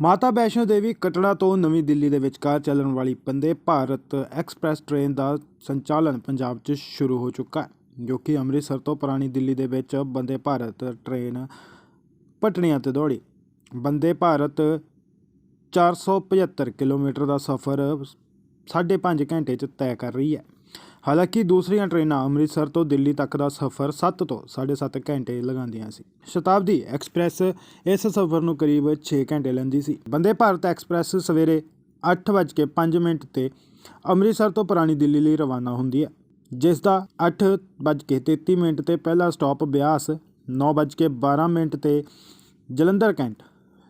ਮਾਤਾ ਵੈਸ਼ਨੋ ਦੇਵੀ ਕਟੜਾ ਤੋਂ ਨਵੀਂ ਦਿੱਲੀ ਦੇ ਵਿਚਕਾਰ ਚੱਲਣ ਵਾਲੀ ਬੰਦੇ ਭਾਰਤ ਐਕਸਪ੍ਰੈਸ ਟ੍ਰੇਨ ਦਾ ਸੰਚਾਲਨ ਪੰਜਾਬ 'ਚ ਸ਼ੁਰੂ ਹੋ ਚੁੱਕਾ ਹੈ, ਜੋ ਕਿ ਅੰਮ੍ਰਿਤਸਰ ਤੋਂ ਪੁਰਾਣੀ ਦਿੱਲੀ ਦੇ ਵਿੱਚ ਬੰਦੇ ਭਾਰਤ ਟ੍ਰੇਨ ਪਟਣੀਆਂ ਤੇ ਦੌੜੀ। ਬੰਦੇ ਭਾਰਤ 475 ਕਿਲੋਮੀਟਰ ਦਾ ਸਫ਼ਰ 5.5 ਘੰਟੇ 'ਚ ਤੈਅ ਕਰ ਰਹੀ ਹੈ। ਹਾਲਾਂਕਿ ਦੂਸਰੀਆਂ ਟ੍ਰੇਨਾਂ ਅੰਮ੍ਰਿਤਸਰ ਤੋਂ ਦਿੱਲੀ ਤੱਕ ਦਾ ਸਫ਼ਰ 7 ਤੋਂ 7.5 ਘੰਟੇ ਲਗਾਉਂਦੀਆਂ ਸੀ। ਸ਼ਤਾਬਦੀ ਐਕਸਪ੍ਰੈਸ ਇਸ ਸਫ਼ਰ ਨੂੰ ਕਰੀਬ 6 ਘੰਟੇ ਲੈਂਦੀ ਸੀ। ਬੰਦੇ ਭਾਰਤ ਐਕਸਪ੍ਰੈਸ ਸਵੇਰੇ 8:05 ਮਿੰਟ ਤੇ ਅੰਮ੍ਰਿਤਸਰ ਤੋਂ ਪੁਰਾਣੀ ਦਿੱਲੀ ਲਈ ਰਵਾਨਾ ਹੁੰਦੀ ਹੈ, ਜਿਸ ਦਾ 8:33 ਮਿੰਟ ਤੇ ਪਹਿਲਾ ਸਟਾਪ ਬਿਆਸ 9:12 ਮਿੰਟ ਤੇ ਜਲੰਧਰ ਕੈਂਟ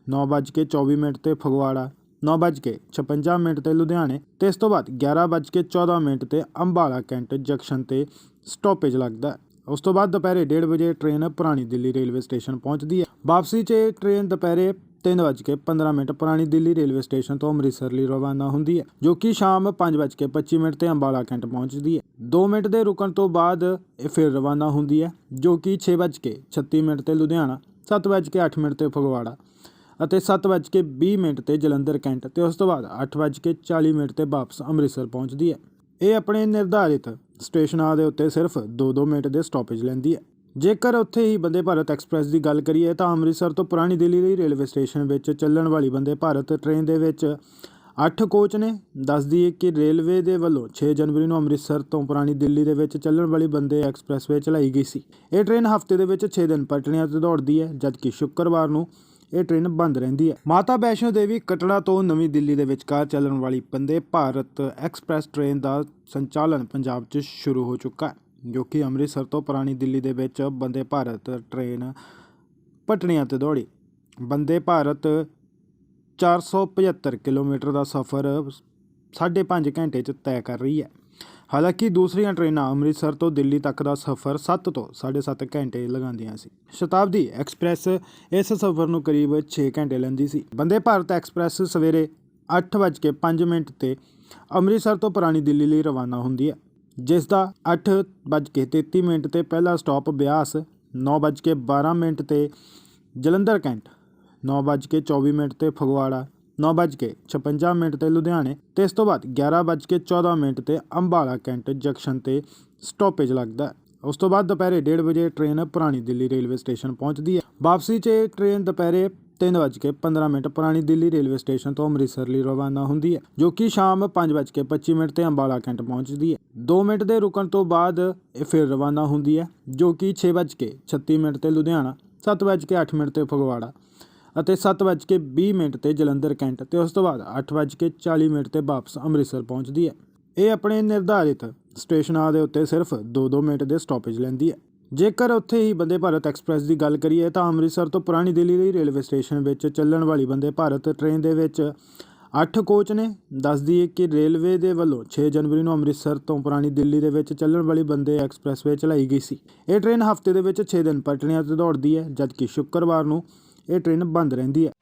9:24 ਮਿੰਟ ਤੇ ਫਗਵਾੜਾ 9:56 ਮਿੰਟ ਤੇ ਲੁਧਿਆਣੇ ਤੇ ਇਸ ਤੋਂ ਬਾਅਦ 11:14 ਮਿੰਟ ਤੇ ਅੰਬਾਲਾ ਕੈਂਟ ਜੰਕਸ਼ਨ ਤੇ ਸਟਾਪੇਜ ਲੱਗਦਾ ਹੈ। ਉਸ ਤੋਂ ਬਾਅਦ ਦੁਪਹਿਰੇ 1:30 ਵਜੇ ਟ੍ਰੇਨ ਪੁਰਾਣੀ ਦਿੱਲੀ ਰੇਲਵੇ ਸਟੇਸ਼ਨ ਪਹੁੰਚਦੀ ਹੈ। ਵਾਪਸੀ 'ਚ ਇਹ ਟ੍ਰੇਨ ਦੁਪਹਿਰੇ 3:15 ਮਿੰਟ ਪੁਰਾਣੀ ਦਿੱਲੀ ਰੇਲਵੇ ਸਟੇਸ਼ਨ ਤੋਂ ਅੰਮ੍ਰਿਤਸਰ ਲਈ ਰਵਾਨਾ ਹੁੰਦੀ ਹੈ, ਜੋ ਕਿ ਸ਼ਾਮ 5:25 ਮਿੰਟ ਤੇ ਅੰਬਾਲਾ ਕੈਂਟ ਪਹੁੰਚਦੀ ਹੈ। 2 ਮਿੰਟ ਦੇ ਰੁਕਣ ਤੋਂ ਬਾਅਦ ਇਹ ਫਿਰ ਰਵਾਨਾ ਹੁੰਦੀ ਹੈ, ਜੋ ਕਿ 6:36 ਮਿੰਟ ਤੇ ਲੁਧਿਆਣਾ 7:08 ਮਿੰਟ ਤੇ ਫਗਵਾੜਾ। ਅਤੇ 7:20 ਮਿੰਟ ਤੇ ਜਲੰਧਰ ਕੈਂਟ ਤੇ ਉਸ ਤੋਂ ਬਾਅਦ 8:40 ਮਿੰਟ ਤੇ ਵਾਪਸ ਅੰਮ੍ਰਿਤਸਰ ਪਹੁੰਚਦੀ ਹੈ। ਇਹ ਆਪਣੇ ਨਿਰਧਾਰਿਤ ਸਟੇਸ਼ਨਾਂ ਦੇ ਉੱਤੇ ਸਿਰਫ 2-2 ਮਿੰਟ ਦੇ ਸਟਾਪੇਜ ਲੈਂਦੀ ਹੈ। ਜੇਕਰ ਉੱਥੇ ਹੀ ਬੰਦੇ ਭਾਰਤ ਐਕਸਪ੍ਰੈਸ ਦੀ ਗੱਲ ਕਰੀਏ ਤਾਂ ਅੰਮ੍ਰਿਤਸਰ ਤੋਂ ਪੁਰਾਣੀ ਦਿੱਲੀ ਲਈ ਰੇਲਵੇ ਸਟੇਸ਼ਨ ਵਿੱਚ ਚੱਲਣ ਵਾਲੀ ਬੰਦੇ ਭਾਰਤ ਟ੍ਰੇਨ ਦੇ ਵਿੱਚ 8 ਕੋਚ ਨੇ। ਦੱਸ ਦਈਏ ਕਿ ਰੇਲਵੇ ਦੇ ਵੱਲੋਂ 6 ਜਨਵਰੀ ਨੂੰ ਅੰਮ੍ਰਿਤਸਰ ਤੋਂ ਪੁਰਾਣੀ ਦਿੱਲੀ ਦੇ ਵਿੱਚ ਚੱਲਣ ਵਾਲੀ ਬੰਦੇ ਐਕਸਪ੍ਰੈਸਵੇ ਚਲਾਈ ਗਈ ਸੀ। ਇਹ ਟ੍ਰੇਨ ਹਫ਼ਤੇ ਦੇ ਵਿੱਚ 6 ਦਿਨ ਪਟੜੀਆਂ ਤੇ ਦੌੜਦੀ ਹੈ, ਜਦਕਿ ਸ਼ੁੱਕਰਵਾਰ ਨੂੰ ਇਹ ਟ੍ਰੇਨ ਬੰਦ ਰਹਿੰਦੀ ਹੈ। ਮਾਤਾ ਵੈਸ਼ਨੋ ਦੇਵੀ ਕਟੜਾ ਤੋਂ ਨਵੀਂ ਦਿੱਲੀ ਦੇ ਵਿਚਕਾਰ ਚੱਲਣ ਵਾਲੀ ਬੰਦੇ ਭਾਰਤ ਐਕਸਪ੍ਰੈਸ ਟ੍ਰੇਨ ਦਾ ਸੰਚਾਲਨ ਪੰਜਾਬ 'ਚ ਸ਼ੁਰੂ ਹੋ ਚੁੱਕਾ ਹੈ, ਜੋ ਕਿ ਅੰਮ੍ਰਿਤਸਰ ਤੋਂ ਪੁਰਾਣੀ ਦਿੱਲੀ ਦੇ ਵਿੱਚ ਬੰਦੇ ਭਾਰਤ ਟ੍ਰੇਨ ਪਟੜੀਆਂ ਤੇ ਦੌੜੀ। ਬੰਦੇ ਭਾਰਤ 475 ਕਿਲੋਮੀਟਰ ਦਾ ਸਫ਼ਰ 5.5 ਘੰਟੇ 'ਚ ਤੈਅ ਕਰ ਰਹੀ ਹੈ। ਹਾਲਾਂਕਿ ਦੂਸਰੀਆਂ ਟ੍ਰੇਨਾਂ ਅੰਮ੍ਰਿਤਸਰ ਤੋਂ ਦਿੱਲੀ ਤੱਕ ਦਾ ਸਫ਼ਰ 7 ਤੋਂ 7.5 ਘੰਟੇ ਲਗਾਉਂਦੀਆਂ ਸੀ। ਸ਼ਤਾਬਦੀ ਐਕਸਪ੍ਰੈਸ ਇਸ ਸਫ਼ਰ ਨੂੰ ਕਰੀਬ 6 ਘੰਟੇ ਲੈਂਦੀ ਸੀ। ਬੰਦੇ ਭਾਰਤ ਐਕਸਪ੍ਰੈਸ ਸਵੇਰੇ 8:05 ਮਿੰਟ ਤੇ ਅੰਮ੍ਰਿਤਸਰ ਤੋਂ ਪੁਰਾਣੀ ਦਿੱਲੀ ਲਈ ਰਵਾਨਾ ਹੁੰਦੀ ਹੈ, ਜਿਸ ਦਾ 8:33 ਮਿੰਟ ਤੇ ਪਹਿਲਾ ਸਟਾਪ ਬਿਆਸ 9:12 ਮਿੰਟ ਤੇ ਜਲੰਧਰ ਕੈਂਟ 9:24 ਮਿੰਟ ਤੇ ਫਗਵਾੜਾ 9:56 ਮਿੰਟ ਤੇ ਲੁਧਿਆਣੇ ਤੇ ਇਸ ਤੋਂ ਬਾਅਦ 11:14 ਮਿੰਟ ਤੇ ਅੰਬਾਲਾ ਕੈਂਟ ਜੰਕਸ਼ਨ ਤੇ ਸਟਾਪੇਜ ਲੱਗਦਾ ਹੈ। ਉਸ ਤੋਂ ਬਾਅਦ ਦੁਪਹਿਰੇ 1:30 ਵਜੇ ਟ੍ਰੇਨ ਪੁਰਾਣੀ ਦਿੱਲੀ ਰੇਲਵੇ ਸਟੇਸ਼ਨ ਪਹੁੰਚਦੀ ਹੈ। ਵਾਪਸੀ 'ਚ ਇਹ ਟ੍ਰੇਨ ਦੁਪਹਿਰੇ 3:15 ਮਿੰਟ ਪੁਰਾਣੀ ਦਿੱਲੀ ਰੇਲਵੇ ਸਟੇਸ਼ਨ ਤੋਂ ਅੰਮ੍ਰਿਤਸਰ ਲਈ ਰਵਾਨਾ ਹੁੰਦੀ ਹੈ, ਜੋ ਕਿ ਸ਼ਾਮ 5:25 ਮਿੰਟ ਤੇ ਅੰਬਾਲਾ ਕੈਂਟ ਪਹੁੰਚਦੀ ਹੈ। 2 ਮਿੰਟ ਦੇ ਰੁਕਣ ਤੋਂ ਬਾਅਦ ਇਹ ਫਿਰ ਰਵਾਨਾ ਹੁੰਦੀ ਹੈ, ਜੋ ਕਿ 6:36 ਮਿੰਟ ਤੇ ਲੁਧਿਆਣਾ 7:08 ਮਿੰਟ ਤੇ ਫਗਵਾੜਾ। ਅਤੇ 7:20 ਮਿੰਟ ਤੇ ਜਲੰਧਰ ਕੈਂਟ ਤੇ ਉਸ ਤੋਂ ਬਾਅਦ 8:40 ਮਿੰਟ ਤੇ ਵਾਪਸ ਅੰਮ੍ਰਿਤਸਰ ਪਹੁੰਚਦੀ ਹੈ। ਇਹ ਆਪਣੇ ਨਿਰਧਾਰਿਤ ਸਟੇਸ਼ਨਾਂ ਦੇ ਉੱਤੇ ਸਿਰਫ 2-2 ਮਿੰਟ ਦੇ ਸਟਾਪੇਜ ਲੈਂਦੀ ਹੈ। ਜੇਕਰ ਉੱਥੇ ਹੀ ਬੰਦੇ ਭਾਰਤ ਐਕਸਪ੍ਰੈਸ ਦੀ ਗੱਲ ਕਰੀਏ ਤਾਂ ਅੰਮ੍ਰਿਤਸਰ ਤੋਂ ਪੁਰਾਣੀ ਦਿੱਲੀ ਲਈ ਰੇਲਵੇ ਸਟੇਸ਼ਨ ਵਿੱਚ ਚੱਲਣ ਵਾਲੀ ਬੰਦੇ ਭਾਰਤ ਟ੍ਰੇਨ ਦੇ ਵਿੱਚ 8 ਕੋਚ ਨੇ। ਦੱਸ ਦਈਏ ਕਿ ਰੇਲਵੇ ਦੇ ਵੱਲੋਂ 6 ਜਨਵਰੀ ਨੂੰ ਅੰਮ੍ਰਿਤਸਰ ਤੋਂ ਪੁਰਾਣੀ ਦਿੱਲੀ ਦੇ ਵਿੱਚ ਚੱਲਣ ਵਾਲੀ ਬੰਦੇ ਐਕਸਪ੍ਰੈਸਵੇ ਚਲਾਈ ਗਈ ਸੀ। ਇਹ ਟ੍ਰੇਨ ਹਫ਼ਤੇ ਦੇ ਵਿੱਚ 6 ਦਿਨ ਪਟੜੀਆਂ ਤੇ ਦੌੜਦੀ ਹੈ, ਜਦਕਿ ਸ਼ੁੱਕਰਵਾਰ ਨੂੰ ਇਹ ਟ੍ਰੇਨ ਬੰਦ ਰਹਿੰਦੀ ਹੈ।